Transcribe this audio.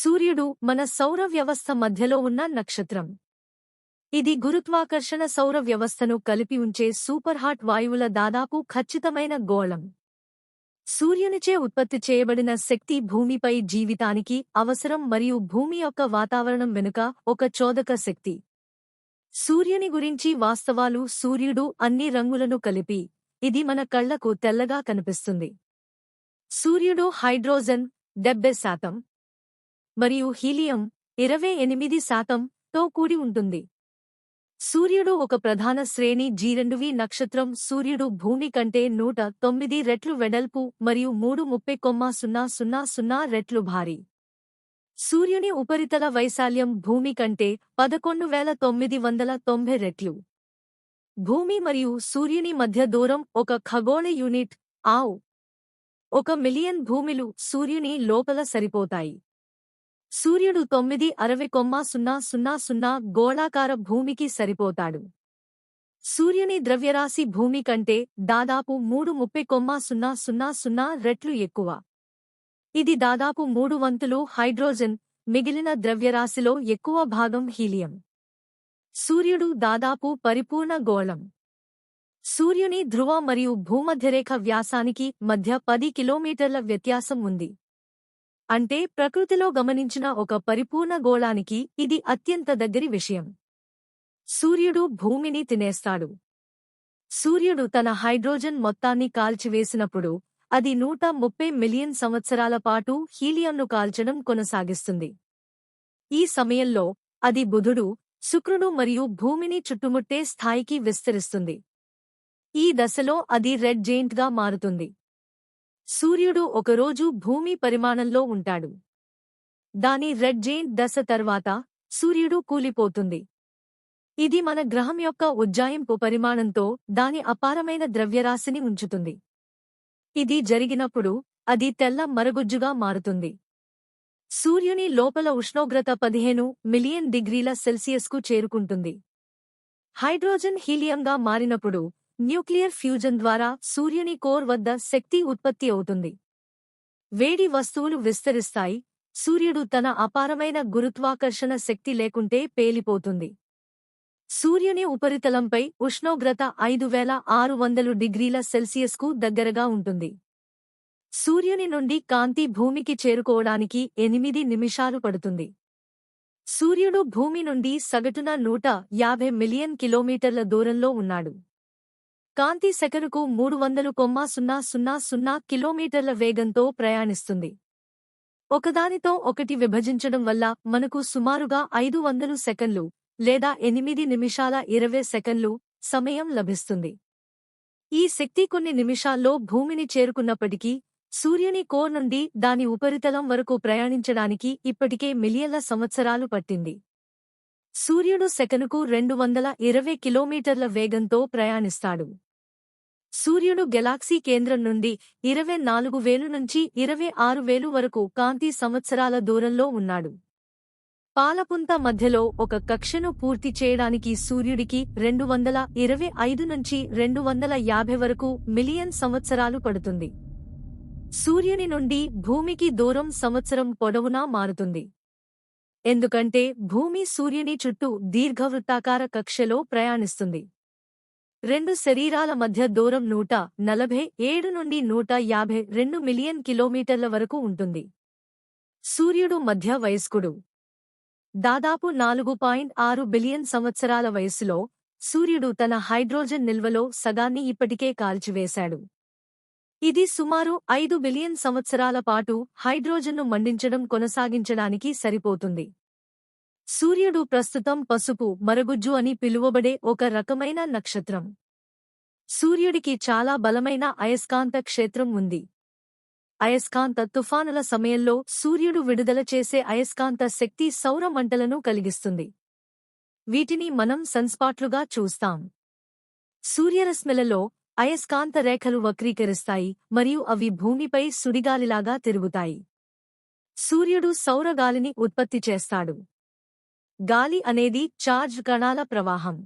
సూర్యుడు మన సౌర వ్యవస్థ మధ్యలో ఉన్న నక్షత్రం. ఇది గురుత్వాకర్షణ సౌర వ్యవస్థను కలిపి ఉంచే సూపర్ హాట్ వాయువుల దాదాపు ఖచ్చితమైన గోళం. సూర్యునిచే ఉత్పత్తి చేయబడిన శక్తి భూమిపై జీవితానికి అవసరం మరియు భూమి యొక్క వాతావరణం వెనుక ఒక చోదక శక్తి. సూర్యుని గురించి వాస్తవాలు సూర్యుడు అన్ని రంగులను కలిపి ఇది మన కళ్ళకు తెల్లగా కనిపిస్తుంది. సూర్యుడు హైడ్రోజన్ డెబ్బై శాతం మరియు హీలియం ఇరవై ఎనిమిది శాతం తో కూడి ఉంటుంది. సూర్యుడు ఒక ప్రధాన శ్రేణి జీరెండువి నక్షత్రం. సూర్యుడు భూమి కంటే నూట తొమ్మిది రెట్లు వెడల్పు మరియు మూడు ముప్పై కొమ్మ సున్నా సున్నా సున్నా రెట్లు భారీ. సూర్యుని ఉపరితల వైశాల్యం భూమి కంటే పదకొండు వేల తొమ్మిది వందల తొంభై రెట్లు. భూమి మరియు సూర్యుని మధ్య దూరం ఒక ఖగోళ యూనిట్ ఆవు. ఒక మిలియన్ భూమిలు సూర్యుని లోపల సరిపోతాయి. సూర్యుడు తొమ్మిది అరవై కొమ్మ సున్నా సున్నా సున్నా గోళాకార భూమికి సరిపోతాడు. సూర్యుని ద్రవ్యరాశి భూమి కంటే దాదాపు మూడు ముప్పై కొమ్మ సున్నా సున్నా సున్నా రెట్లు ఎక్కువ. ఇది దాదాపు మూడు వంతులు హైడ్రోజన్ మిగిలిన ద్రవ్యరాశిలో ఎక్కువ భాగం హీలియం. సూర్యుడు దాదాపు పరిపూర్ణ గోళం. సూర్యుని ధ్రువ మరియు భూమధ్యరేఖ వ్యాసానికి మధ్య పది కిలోమీటర్ల వ్యత్యాసం ఉంది. అంటే ప్రకృతిలో గమనించిన ఒక పరిపూర్ణ గోళానికి ఇది అత్యంత దగ్గరి విషయం. సూర్యుడు భూమిని తినేస్తాడు. సూర్యుడు తన హైడ్రోజన్ మొత్తాన్ని కాల్చివేసినప్పుడు అది నూట ముప్పై మిలియన్ సంవత్సరాల పాటు హీలియంను కాల్చడం కొనసాగిస్తుంది. ఈ సమయంలో అది బుధుడు శుక్రుడు మరియు భూమిని చుట్టుముట్టే స్థాయికి విస్తరిస్తుంది. ఈ దశలో అది రెడ్ జెయింట్గా మారుతుంది. సూర్యుడు ఒకరోజు భూమి పరిమాణంలో ఉంటాడు. దాని రెడ్ జెయింట్ దశ తర్వాత సూర్యుడు కూలిపోతుంది. ఇది మన గ్రహం యొక్క ఉజ్జాయింపు పరిమాణంతో దాని అపారమైన ద్రవ్యరాశిని ఉంచుతుంది. ఇది జరిగినప్పుడు అది తెల్ల మరగుజ్జుగా మారుతుంది. సూర్యుని లోపల ఉష్ణోగ్రత పదిహేను మిలియన్ డిగ్రీల సెల్సియస్కు చేరుకుంటుంది. హైడ్రోజన్ హీలియంగా మారినప్పుడు న్యూక్లియర్ ఫ్యూజన్ ద్వారా సూర్యుని కోర్ వద్ద శక్తి ఉత్పత్తి అవుతుంది. వేడి వస్తువులు విస్తరిస్తాయి. సూర్యుడు తన అపారమైన గురుత్వాకర్షణ శక్తి లేకుంటే పేలిపోతుంది. సూర్యుని ఉపరితలంపై ఉష్ణోగ్రత ఐదు వేల ఆరు వందలు డిగ్రీల సెల్సియస్కు దగ్గరగా ఉంటుంది. సూర్యుని నుండి కాంతి భూమికి చేరుకోవడానికి ఎనిమిది నిమిషాలు పడుతుంది. సూర్యుడు భూమి నుండి సగటున నూట యాభై మిలియన్ కిలోమీటర్ల దూరంలో ఉన్నాడు. కాంతి సెకనుకు మూడు వందలు కొమ్మ సున్నా సున్నా సున్నా కిలోమీటర్ల వేగంతో ప్రయాణిస్తుంది. ఒకదానితో ఒకటి విభజించడం వల్ల మనకు సుమారుగా ఐదు వందలు సెకన్లు లేదా ఎనిమిది నిమిషాల ఇరవై సెకన్లు సమయం లభిస్తుంది. ఈ శక్తి కొన్ని నిమిషాల్లో భూమిని చేరుకున్నప్పటికీ సూర్యుని కోర్ నుండి దాని ఉపరితలం వరకు ప్రయాణించడానికి ఇప్పటికే మిలియన్ల సంవత్సరాలు పట్టింది. సూర్యుడు సెకనుకు రెండు వందల ఇరవై కిలోమీటర్ల వేగంతో ప్రయాణిస్తాడు. సూర్యుడు గెలాక్సీ కేంద్రం నుండి ఇరవై నాలుగు వేలు నుంచి ఇరవై ఆరు వేలు వరకు కాంతి సంవత్సరాల దూరంలో ఉన్నాడు. పాలపుంత మధ్యలో ఒక కక్షను పూర్తి చేయడానికి సూర్యుడికి రెండు వందల ఇరవై ఐదు నుంచి రెండు వందల యాభై వరకు మిలియన్ సంవత్సరాలు పడుతుంది. సూర్యుని నుండి భూమికి దూరం సంవత్సరం పొడవునా మారుతుంది. ఎందుకంటే భూమి సూర్యుని చుట్టూ దీర్ఘవృత్తాకార కక్షలో ప్రయాణిస్తుంది. రెండు శరీరాల మధ్య దూరం నూట నలభై ఏడు నుండి నూట యాభై రెండు మిలియన్ కిలోమీటర్ల వరకు ఉంటుంది. సూర్యుడు మధ్య వయస్కుడు. దాదాపు నాలుగు పాయింట్ ఆరు బిలియన్ సంవత్సరాల వయస్సులో సూర్యుడు తన హైడ్రోజన్ నిల్వలో సగాన్ని ఇప్పటికే కాల్చివేశాడు. ఇది సుమారు ఐదు బిలియన్ సంవత్సరాల పాటు హైడ్రోజన్ను మండించడం కొనసాగించడానికి సరిపోతుంది. సూర్యుడు ప్రస్తుతం పసుపు మరగుజ్జు అని పిలువబడే ఒక రకమైన నక్షత్రం. సూర్యుడికి చాలా బలమైన అయస్కాంత క్షేత్రం ఉంది. అయస్కాంత తుఫానుల సమయంలో సూర్యుడు విడుదల చేసే అయస్కాంత శక్తి సౌర మంటలను కలిగిస్తుంది. వీటిని మనం సన్స్పాట్లుగా చూస్తాం. సూర్యరశ్మిలలో అయస్కాంత రేఖలు వక్రీకరిస్తాయి మరియు అవి భూమిపై సుడిగాలిలాగా తిరుగుతాయి. సూర్యుడు సౌరగాలిని ఉత్పత్తి చేస్తాడు. గాలి అనేది చార్జ్ కణాల ప్రవాహం